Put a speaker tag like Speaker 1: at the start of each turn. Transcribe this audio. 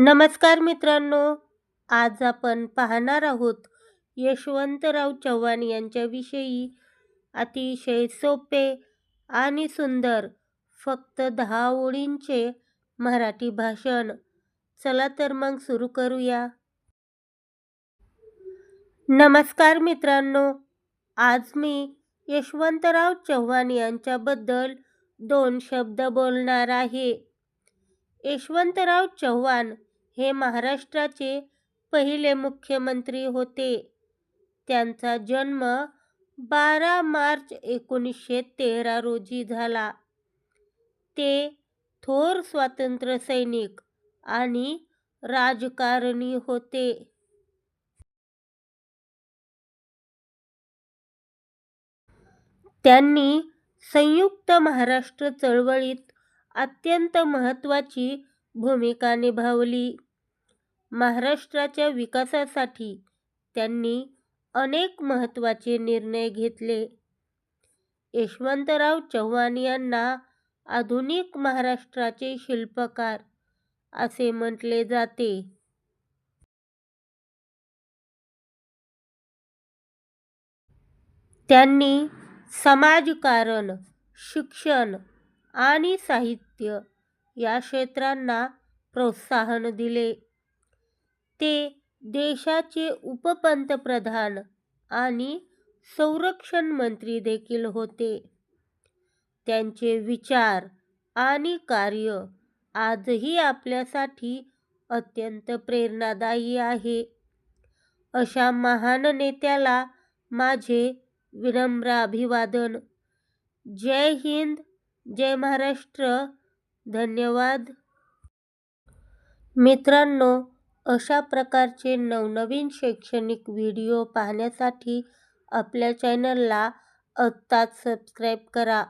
Speaker 1: नमस्कार मित्रांनो आज आपण पाहणार आहोत यशवंतराव चव्हाण यांच्याविषयी. अतिशय सोपे आणि सुंदर फक्त दहा ओळींचे मराठी भाषण. चला तर मग सुरू करूया. नमस्कार मित्रांनो आज मी यशवंतराव चव्हाण यांच्याबद्दल दोन शब्द बोलणार आहे. यशवंतराव चव्हाण हे महाराष्ट्राचे पहिले मुख्यमंत्री होते. त्यांचा जन्म बारा मार्च एकोणीसशे तेरा रोजी झाला. ते थोर स्वातंत्र्यसैनिक आणि राजकारणी होते. त्यांनी संयुक्त महाराष्ट्र चळवळीत अत्यंत महत्त्वाची भूमिका निभावली. महाराष्ट्राच्या विकासासाठी त्यांनी अनेक महत्त्वाचे निर्णय घेतले. यशवंतराव चव्हाण यांना आधुनिक महाराष्ट्राचे शिल्पकार असे म्हटले जाते. त्यांनी समाजकारण शिक्षण आणि साहित्य या क्षेत्रांना प्रोत्साहन दिले. ते देशाचे उपपंतप्रधान आणि संरक्षण मंत्री देखील होते. त्यांचे विचार आणि कार्य आजही आपल्यासाठी अत्यंत प्रेरणादायी आहे. अशा महान नेत्याला माझे विनम्र अभिवादन. जय हिंद जय महाराष्ट्र. धन्यवाद. मित्रांनो अशा प्रकारचे नवनवीन शैक्षणिक व्हिडिओ पाहण्यासाठी आपल्या चॅनलला आत्ताच सबस्क्राईब करा.